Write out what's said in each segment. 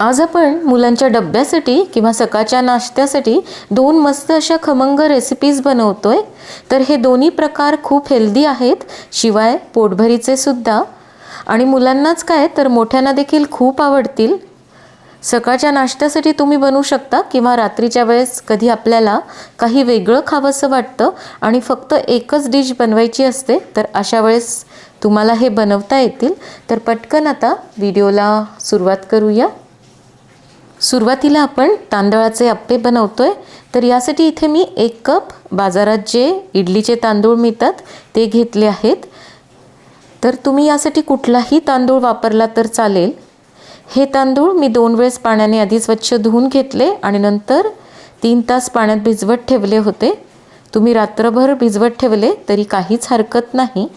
आज आपण मुलांच्या डब्यासाठी किंवा सकाळच्या नाश्त्यासाठी दोन मस्त अशा खमंग रेसिपीज बनवतोय. तर हे दोन्ही प्रकार खूप हेल्दी आहेत शिवाय पोटभरीचे सुद्धा. आणि मुलांनाच काय तर मोठ्यांना देखील खूप आवडतील. सकाळच्या नाश्त्यासाठी तुम्ही बनवू शकता किंवा रात्रीच्या वेळेस कधी आपल्याला काही वेगळं खावंसं वाटतं आणि फक्त एकच डिश बनवायची असते तर अशा वेळेस तुम्हाला हे बनवता येतील. तर पटकन आता व्हिडिओला सुरुवात करूया. सुरुवातीला आपण तांदळाचे अप्पे बनवतोय. तर यासाठी इथे मी एक कप बाजारात जे इडलीचे तांदूळ मिळतात ते घेतले आहेत. तर तुम्ही यासाठी कुठलाही तांदूळ वापरला तर चालेल. हे तांदूळ मी दोन वेळेस पाण्याने आधी स्वच्छ धुवून घेतले आणि नंतर तीन तास पाण्यात भिजवत ठेवले होते. तुम्ही रात्रभर भिजवत ठेवले तरी काहीच हरकत नाही.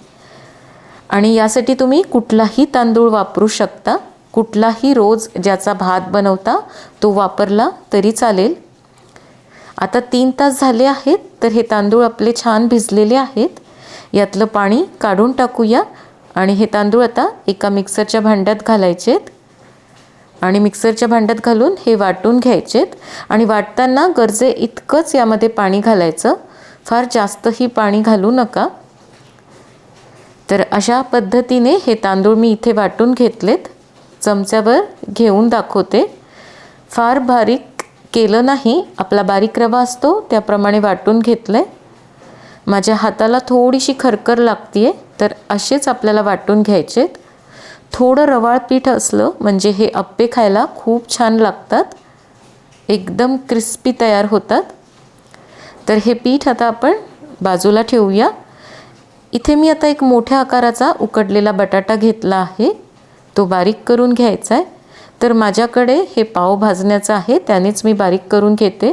आणि यासाठी तुम्ही कुठलाही तांदूळ वापरू शकता. कुठलाही रोज ज्याचा भात बनवता तो वापरला तरी चालेल. आता तीन तास झाले आहेत तर हे तांदूळ आपले छान भिजलेले आहेत. यातलं पाणी काढून टाकूया आणि हे तांदूळ आता एका मिक्सरच्या भांड्यात घालायचेत. आणि मिक्सरच्या भांड्यात घालून हे वाटून घ्यायचेत. आणि वाटताना गरजे इतकंच यामध्ये पाणी घालायचं. फार जास्तही पाणी घालू नका. तर अशा पद्धतीने हे तांदूळ मी इथे वाटून घेतलेत. चमच्यावर घेऊन दाखवते. फार बारीक केलं नाही आपला बारीक रवा असतो त्याप्रमाणे वाटून घेतलं आहे माझ्या हाताला थोडीशी खरखर लागते तर असेच आपल्याला वाटून घ्यायचेत. थोडं रवाळ पीठ असलं म्हणजे हे अप्पे खायला खूप छान लागतात. एकदम क्रिस्पी तयार होतात. तर हे पीठ आता आपण बाजूला ठेवूया. इथे मी आता एक मोठ्या आकाराचा उकडलेला बटाटा घेतला आहे. तो बारीक करून घ्यायचा आहे तर माझ्याकडे हे पाव भाजण्याचं आहे त्यानेच मी बारीक करून घेते.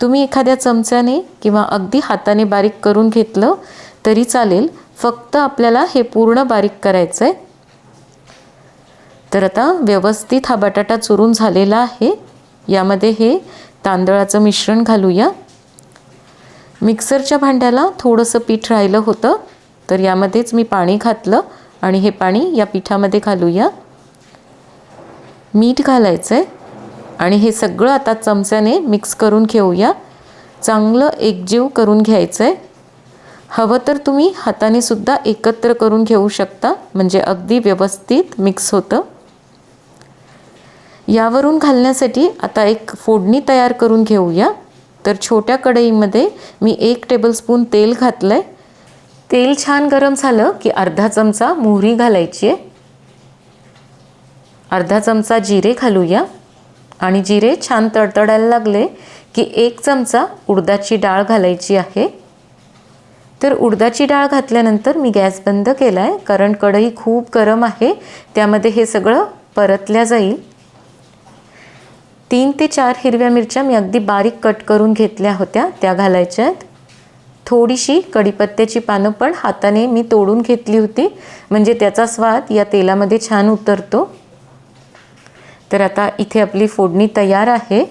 तुम्ही एखाद्या चमच्याने किंवा अगदी हाताने बारीक करून घेतलं तरी चालेल फक्त आपल्याला हे पूर्ण बारीक करायचं आहे तर आता व्यवस्थित हा बटाटा चुरून झालेला आहे. यामध्ये हे तांदळाचं मिश्रण घालूया. मिक्सरच्या भांड्याला थोडंसं पीठ राहिलं होतं तर यामध्येच मी पाणी घातलं. आणि हे पाणी या पिठामध्ये घालूया. मीठ घालायचं आहे आणि हे सगळं आता चमच्याने मिक्स करून घेऊया. चांगलं एकजीव करून घ्यायचं आहे हवं तर तुम्ही हाताने सुद्धा एकत्र करून घेऊ शकता. म्हणजे अगदी व्यवस्थित मिक्स होतं. यावरून घालण्यासाठी आता एक फोडणी तयार करून घेऊया. तर छोट्या कढईमध्ये मी एक टेबलस्पून तेल घातलं आहे तेल छान गरम झालं की अर्धा चमचा मोहरी घालायची आहे. अर्धा चमचा जिरे घालूया. आणि जिरे छान तडतडायला लागले की एक चमचा उडदाची डाळ घालायची आहे. तर उडदाची डाळ घातल्यानंतर मी गॅस बंद केला आहे कारण कढई खूप गरम आहे. त्यामध्ये हे सगळं परतल्या जाईल. तीन ते चार हिरव्या मिरच्या मी अगदी बारीक कट करून घेतल्या होत्या. त्या घालायच्या आहेत. थोडीशी कढीपत्त्याची पानं पण हाताने मी तोडून घेतली होती. म्हणजे त्याचा स्वाद या तेलामध्ये छान उतरतो. तर आता इथे आपली फोडणी तयार आहे.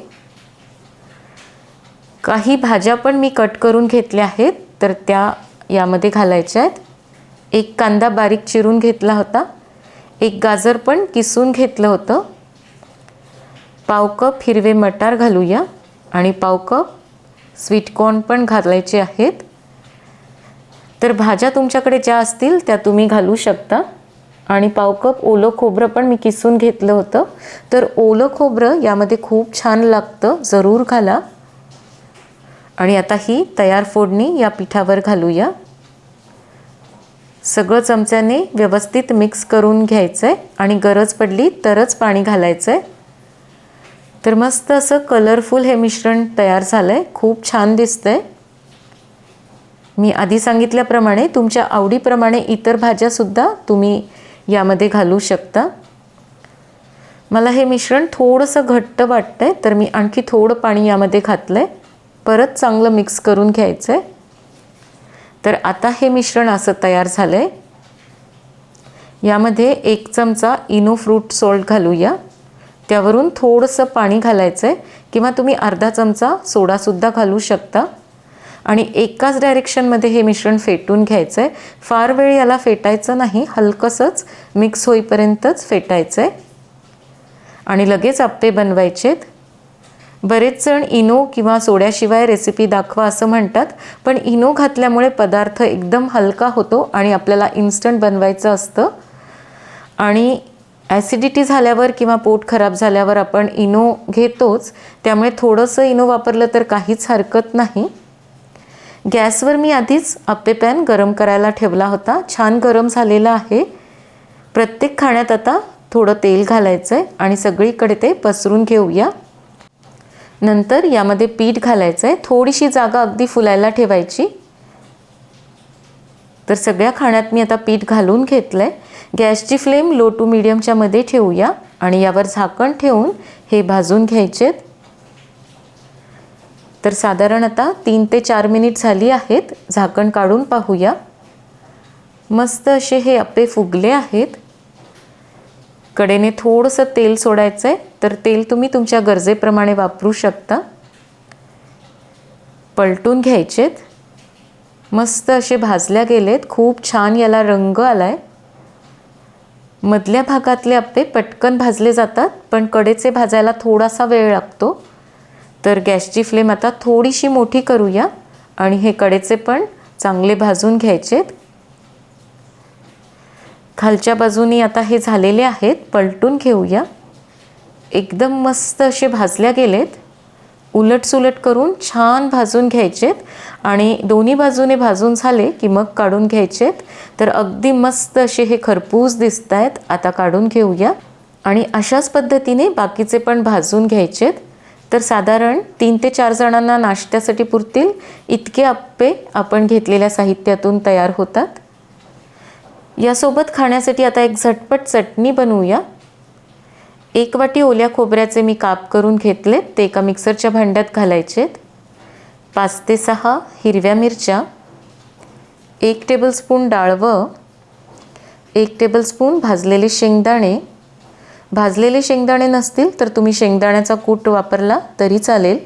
काही भाज्या पण मी कट करून घेतल्या आहेत. तर त्या यामध्ये घालायच्या आहेत. एक कांदा बारीक चिरून घेतला होता. एक गाजर पण किसून घेतलं होतं. पाव कप हिरवे मटार घालूया. आणि पाव कप स्वीटकॉर्न पण घालायचे आहेत. तर भाज्या तुमच्याकडे ज्या असतील त्या तुम्ही घालू शकता. आणि पाव कप ओलं खोबरं पण मी किसून घेतलं होतं. तर ओलं खोबरं यामध्ये खूप छान लागतं. जरूर घाला. आणि आता ही तयार फोडणी या पिठावर घालूया. सगळं चमच्याने व्यवस्थित मिक्स करून घ्यायचं आहे आणि गरज पडली तरच पाणी घालायचं आहे तर मस्त असं कलरफुल हे मिश्रण तयार झालं आहे खूप छान दिसतं आहे मी आधी सांगितल्याप्रमाणे तुमच्या आवडीप्रमाणे इतर भाज्यासुद्धा तुम्ही यामध्ये घालू शकता. मला हे मिश्रण थोडंसं घट्ट वाटतं आहे तर मी आणखी थोडं पाणी यामध्ये घातलं आहे परत चांगलं मिक्स करून घ्यायचं आहे तर आता हे मिश्रण असं तयार झालं आहे यामध्ये एक चमचा इनो फ्रूट सॉल्ट घालूया. त्यावरून थोडंसं पाणी घालायचं आहे किंवा तुम्ही अर्धा चमचा सोडासुद्धा घालू शकता. आणि एकाच डायरेक्शनमध्ये हे मिश्रण फेटून घ्यायचं आहे फार वेळ याला फेटायचं नाही हलकंसंच मिक्स होईपर्यंतच फेटायचं आहे आणि लगेच आप्पे बनवायचेत. बरेच जण इनो किंवा सोड्याशिवाय रेसिपी दाखवा असं म्हणतात पण इनो घातल्यामुळे पदार्थ एकदम हलका होतो आणि आपल्याला इन्स्टंट बनवायचं असतं. आणि ॲसिडिटी झाल्यावर किंवा पोट खराब झाल्यावर आपण इनो घेतोच त्यामुळे थोडंसं इनो वापरलं तर काहीच हरकत नाही. गॅसवर मी आधीच अप्पे पॅन गरम करायला ठेवला होता. छान गरम झालेला आहे. प्रत्येक खाण्यात आता थोडं तेल घालायचं आहे आणि सगळीकडे ते पसरून घेऊया. नंतर यामध्ये पीठ घालायचं आहे थोडीशी जागा अगदी फुलायला ठेवायची. तर सगळ्या खाण्यात मी आता पीठ घालून घेतलं आहे गॅसची फ्लेम लो टू मिडियमच्यामध्ये ठेवूया आणि यावर झाकण ठेवून हे भाजून घ्यायचेत. तर साधारण आता तीन ते चार मिनिट झाली आहेत. झाकण काढून पाहूया. मस्त असे हे अप्पे फुगले आहेत. कडेने थोडंसं तेल सोडायचं आहे तर तेल तुम्ही तुमच्या गरजेप्रमाणे वापरू शकता. पलटून घ्यायचेत. मस्त असे भाजल्या गेलेत. खूप छान याला रंग आलाय. मधल्या भागातले अप्पे पटकन भाजले जातात पण कडेचे भाजायला थोडासा वेळ लागतो. तर गॅसची फ्लेम आता थोडीशी मोठी करूया. आणि हे कडेचे पण चांगले भाजून घ्यायचेत. खालच्या बाजूनी आता हे झालेले आहेत पलटून घेऊया. एकदम मस्त असे भाजल्या गेलेत. उलटसुलट करून छान भाजून घ्यायचेत. आणि दोन्ही बाजूने भाजून झाले की मग काढून घ्यायचेत. तर अगदी मस्त असे हे खरपूस दिसत आहेत आता काढून घेऊया. आणि अशाच पद्धतीने बाकीचे पण भाजून घ्यायचेत. तर साधारण तीन ते चार जणांना नाश्त्यासाठी पुरतील. इतके अप्पे आपण घेतलेल्या साहित्यातून तयार होतात. यासोबत खाण्यासाठी आता एक झटपट चटणी बनवूया. एक वाटी ओल्या खोबऱ्याचे मी काप करून घेतले ते एका मिक्सरच्या भांड्यात घालायचेत. पाच ते सहा हिरव्या मिरच्या. एक टेबलस्पून डाळवं. एक टेबलस्पून भाजलेले शेंगदाणे. भाजलेले शेंगदाणे नसतील तर तुम्ही शेंगदाण्याचा कूट वापरला तरी चालेल.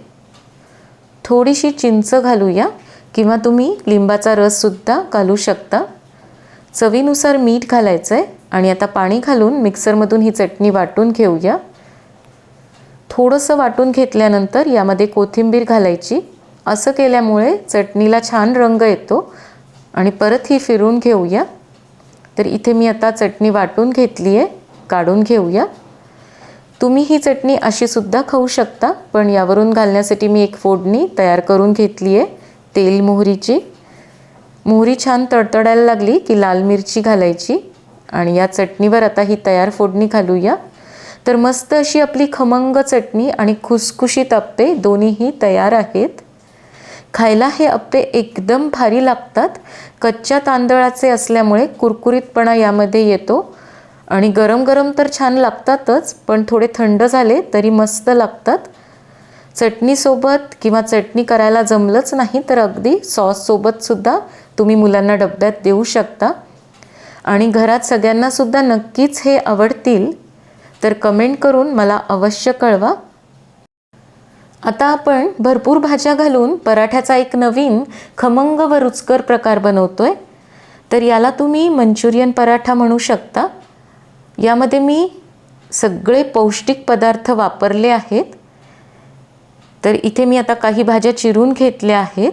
थोडीशी चिंच घालूया किंवा तुम्ही लिंबाचा रससुद्धा घालू शकता. चवीनुसार मीठ घालायचं आहे आणि आता पाणी घालून मिक्सरमधून ही चटणी वाटून घेऊया. थोडंसं वाटून घेतल्यानंतर यामध्ये कोथिंबीर घालायची. असं केल्यामुळे चटणीला छान रंग येतो आणि परत ही फिरून घेऊया. तर इथे मी आता चटणी वाटून घेतली आहे काढून घेऊया. तुम्ही ही चटणी अशीसुद्धा खाऊ शकता पण यावरून घालण्यासाठी मी एक फोडणी तयार करून घेतली आहे तेल मोहरीची. मोहरी छान तडतडायला लागली की लाल मिरची घालायची आणि या चटणीवर आता ही तयार फोडणी घालूया. तर मस्त अशी आपली खमंग चटणी आणि खुसखुशीत अप्पे दोन्हीही तयार आहेत. खायला हे अप्पे एकदम भारी लागतात. कच्च्या तांदळाचे असल्यामुळे कुरकुरीतपणा यामध्ये येतो. आणि गरम गरम तर छान लागतातच पण थोडे थंड झाले तरी मस्त लागतात. चटणीसोबत किंवा चटणी करायला जमलंच नाही तर अगदी सॉससोबतसुद्धा तुम्ही मुलांना डब्यात देऊ शकता. आणि घरात सगळ्यांनासुद्धा नक्कीच हे आवडतील तर कमेंट करून मला अवश्य कळवा. आता आपण भरपूर भाज्या घालून पराठ्याचा एक नवीन खमंग व रुचकर प्रकार बनवतो आहे तर याला तुम्ही मंचुरियन पराठा म्हणू शकता. यामध्ये मी सगळे पौष्टिक पदार्थ वापरले आहेत. तर इथे मी आता काही भाज्या चिरून घेतल्या आहेत.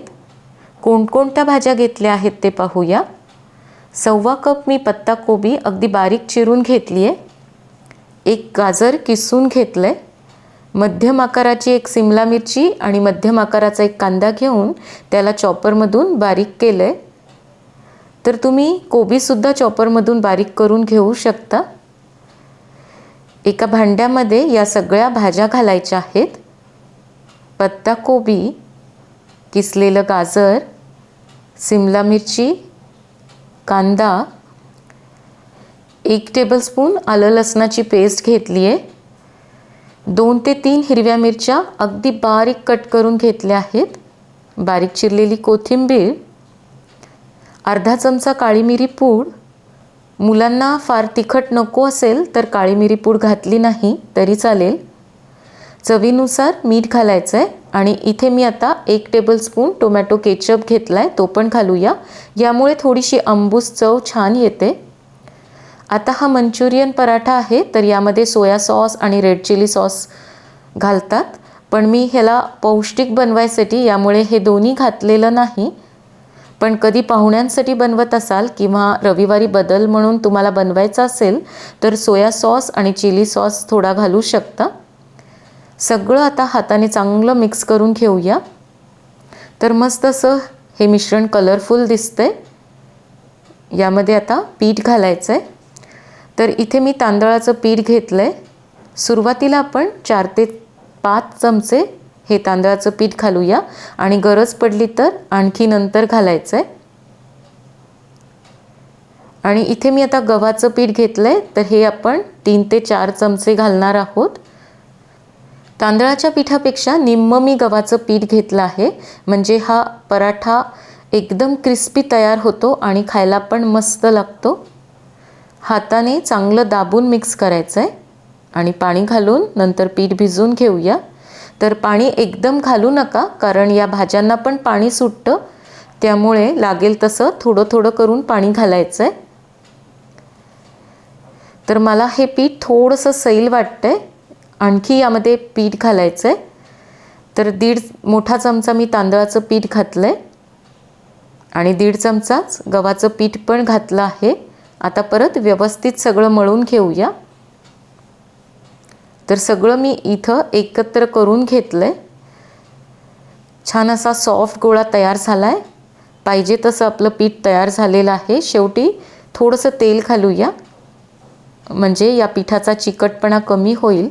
कोणकोणत्या भाज्या घेतल्या आहेत ते पाहूया. सव्वा कप मी पत्ताकोबी अगदी बारीक चिरून घेतली आहे. एक गाजर किसून घेतलं आहे मध्यम आकाराची एक सिमला मिरची आणि मध्यम आकाराचा एक कांदा घेऊन त्याला चॉपरमधून बारीक केलं आहे तर तुम्ही कोबीसुद्धा चॉपरमधून बारीक करून घेऊ शकता. एका भांड्यामध्ये या सगळ्या भाज्या घालायच्या आहेत. पत्ताकोबी किसलेलं गाजर सिमला मिरची कांदा एक टेबलस्पून आलं लसणाची पेस्ट घेतली आहे. दोन ते तीन हिरव्या मिरच्या अगदी बारीक कट करून घेतल्या आहेत. बारीक चिरलेली कोथिंबीर अर्धा चमचा काळी मिरी पूड मुलांना फार तिखट नको असेल तर काळी मिरी पूड घातली नाही तरी चालेल. चवीनुसार मीठ घालायचं आहे आणि इथे मी आता एक टेबलस्पून टोमॅटो केचप घेतला आहे तो पण घालूया. यामुळे थोडीशी अंबूस चव छान येते. आता हा मंचुरियन पराठा आहे तर यामध्ये सोया सॉस आणि रेड चिली सॉस घालतात. पण मी ह्याला पौष्टिक बनवायसाठी यामुळे हे दोन्ही घातलेलं नाही. पण कधी पाहुण्यांसाठी बनवत असाल किंवा रविवारी बदल म्हणून तुम्हाला बनवायचा असेल तर सोया सॉस आणि चिली सॉस थोडा घालू शकता. सगळं आता हाताने चांगलं मिक्स करून घेऊया. तर मस्त असं हे मिश्रण कलरफुल दिसतंय. यामध्ये आता पीठ घालायचं आहे तर इथे मी तांदळाचं पीठ घेतलं आहे सुरुवातीला आपण चार ते पाच चमचे हे तांदळाचं पीठ घालूया. आणि गरज पडली तर आणखी नंतर घालायचं आहे आणि इथे मी आता गव्हाचं पीठ घेतलं आहे तर हे आपण तीन ते चार चमचे घालणार आहोत. तांदळाच्या पिठापेक्षा निम्म मी गव्हाचं पीठ घेतलं आहे. म्हणजे हा पराठा एकदम क्रिस्पी तयार होतो आणि खायला पण मस्त लागतो. हाताने चांगलं दाबून मिक्स करायचं आहे आणि पाणी घालून नंतर पीठ भिजवून घेऊया. तर पाणी एकदम घालू नका कारण या भाज्यांना पण पाणी सुटतं. त्यामुळे लागेल तसं थोडं थोडं करून पाणी घालायचं आहे तर मला हे पीठ थोडंसं सैल वाटतं आहे आणखी यामध्ये पीठ घालायचं आहे तर दीड मोठा चमचा मी तांदळाचं पीठ घातलं आहे आणि दीड चमचाच गव्हाचं पीठ पण घातलं आहे. आता परत व्यवस्थित सगळं मळून घेऊया. तर सगळं मी इथं एकत्र करून घेतलं आहे छान असा सॉफ्ट गोळा तयार झाला आहे पाहिजे तसं आपलं पीठ तयार झालेलं आहे. शेवटी थोडंसं तेल घालूया. म्हणजे या पिठाचा चिकटपणा कमी होईल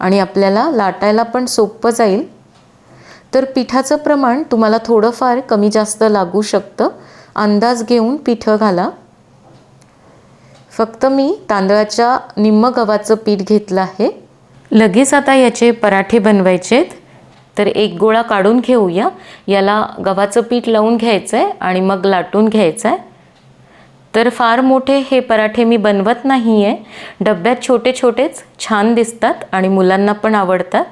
आणि आपल्याला लाटायला पण सोपं जाईल. तर पिठाचं प्रमाण तुम्हाला थोडंफार कमी जास्त लागू शकतं. अंदाज घेऊन पिठं घाला. फक्त मी तांदळाच्या निम्म गव्हाचं पीठ घेतलं आहे. लगेच आता याचे पराठे बनवायचे आहेत तर एक गोळा काढून घेऊया. याला गव्हाचं पीठ लावून घ्यायचं आहे आणि मग लाटून घ्यायचं आहे तर फार मोठे हे पराठे मी बनवत नाही आहे डब्यात छोटे छोटेच छान दिसतात आणि मुलांना पण आवडतात.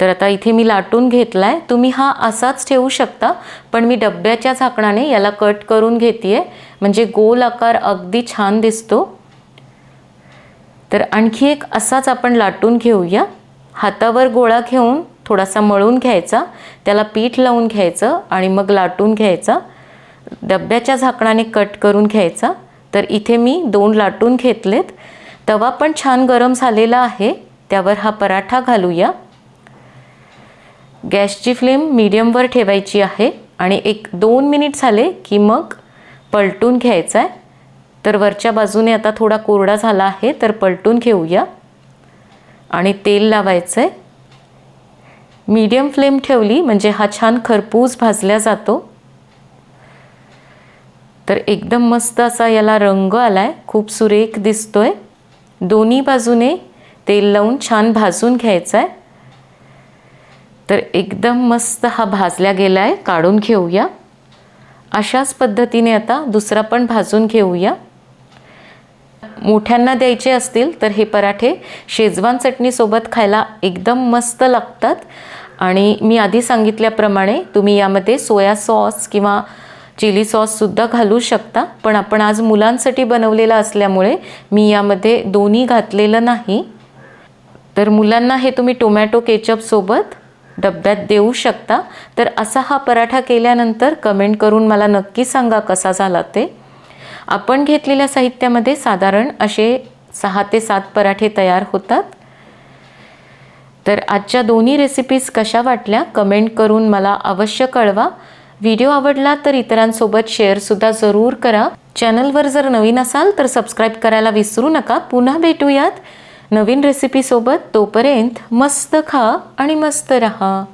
तर आता इथे मी लाटून घेतला आहे तुम्ही हा असाच ठेवू शकता पण मी डब्याच्या झाकणाने याला कट करून घेते आहे म्हणजे गोल आकार अगदी छान दिसतो. तर आणखी एक असाच आपण लाटून घेऊया. हातावर गोळा घेऊन थोडासा मळून घ्यायचा त्याला पीठ लावून घ्यायचं आणि मग लाटून घ्यायचा. डब्याच्या झाकणाने कट करून घ्यायचा. तर इथे मी दोन लाटून घेतलेत. तवा पण छान गरम झालेला आहे. त्यावर हा पराठा घालूया. गॅसची फ्लेम मीडियमवर ठेवायची आहे. आणि एक दोन मिनिट झाले की मग पलटून घ्यायचा आहे. तर वरच्या बाजूने आता थोडा कोरडा झाला आहे तर पलटून घेऊया. आणि तेल लावायचं आहे मीडियम फ्लेम ठेवली म्हणजे हा छान खरपूस भाजला जातो. तर एकदम मस्त असा याला रंग आला आहे खूप सुरेख दिसतोय. दोन्ही बाजूने तेल लावून छान भाजून घ्यायचं आहे तर एकदम मस्त हा भाजला गेला आहे काढून घेऊया. अशाच पद्धतीने आता दुसरा पण भाजून घेऊया. मोठ्यांना द्यायचे असतील तर हे पराठे शेजवान चटणीसोबत खायला एकदम मस्त लागतात. आणि मी आधी सांगितल्याप्रमाणे तुम्ही यामध्ये सोया सॉस किंवा चिली सॉससुद्धा घालू शकता पण आपण आज मुलांसाठी बनवलेला असल्यामुळे मी यामध्ये दोन्ही घातलेलं नाही. तर मुलांना हे तुम्ही टोमॅटो केचपसोबत डब्यात देऊ शकता. तर असा हा पराठा केल्यानंतर कमेंट करून मला नक्की सांगा कसा झाला ते. आपण घेतलेल्या साहित्यामध्ये साधारण असे सहा ते सात पराठे तयार होतात. तर आजच्या दोन्ही रेसिपीज कशा वाटल्या कमेंट करून मला अवश्य कळवा. व्हिडिओ आवडला तर इतरांसोबत शेअरसुद्धा जरूर करा. चॅनलवर जर नवीन असाल तर सबस्क्राईब करायला विसरू नका. पुन्हा भेटूयात. नवीन रेसिपीसोबत तोपर्यंत मस्त खा आणि मस्त रहा.